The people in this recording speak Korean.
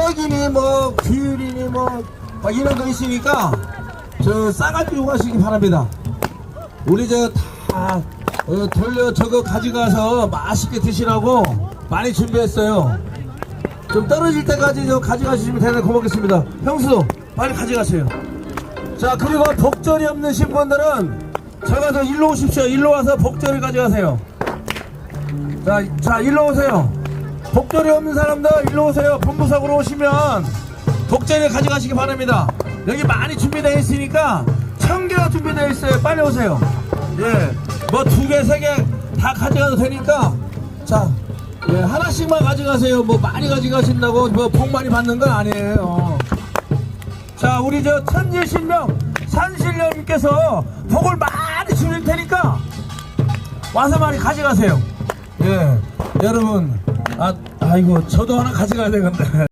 떡이니 뭐 귤이니 뭐막 이런 거 있으니까 저 싸가지고 가시기 바랍니다. 우리 저다 어, 돌려 저거 가져가서 맛있게 드시라고 많이 준비했어요. 좀 떨어질 때까지 저 가져가시면 대단히 고맙겠습니다. 형수 빨리 가져가세요. 자 그리고 복절이 없는 신분들은 저가서 일로 오십시오. 일로 와서 복절을 가져가세요. 자, 자 일로 오세요. 복절이 없는 사람들 일로 오세요. 본부석으로 오시면 복절을 가져가시기 바랍니다. 여기 많이 준비되어 있으니까 천 개가 준비되어 있어요. 빨리 오세요. 예, 뭐 두 개, 세 개 다 가져가도 되니까 자, 예, 하나씩만 가져가세요. 뭐 많이 가져가신다고 뭐 복 많이 받는 건 아니에요. 자, 우리 저 천지신명 산신령님께서 복을 많이 주실 테니까 와서 많이 가져가세요. 예, 여러분, 아, 아이고, 저도 하나 가져가야 되겠네.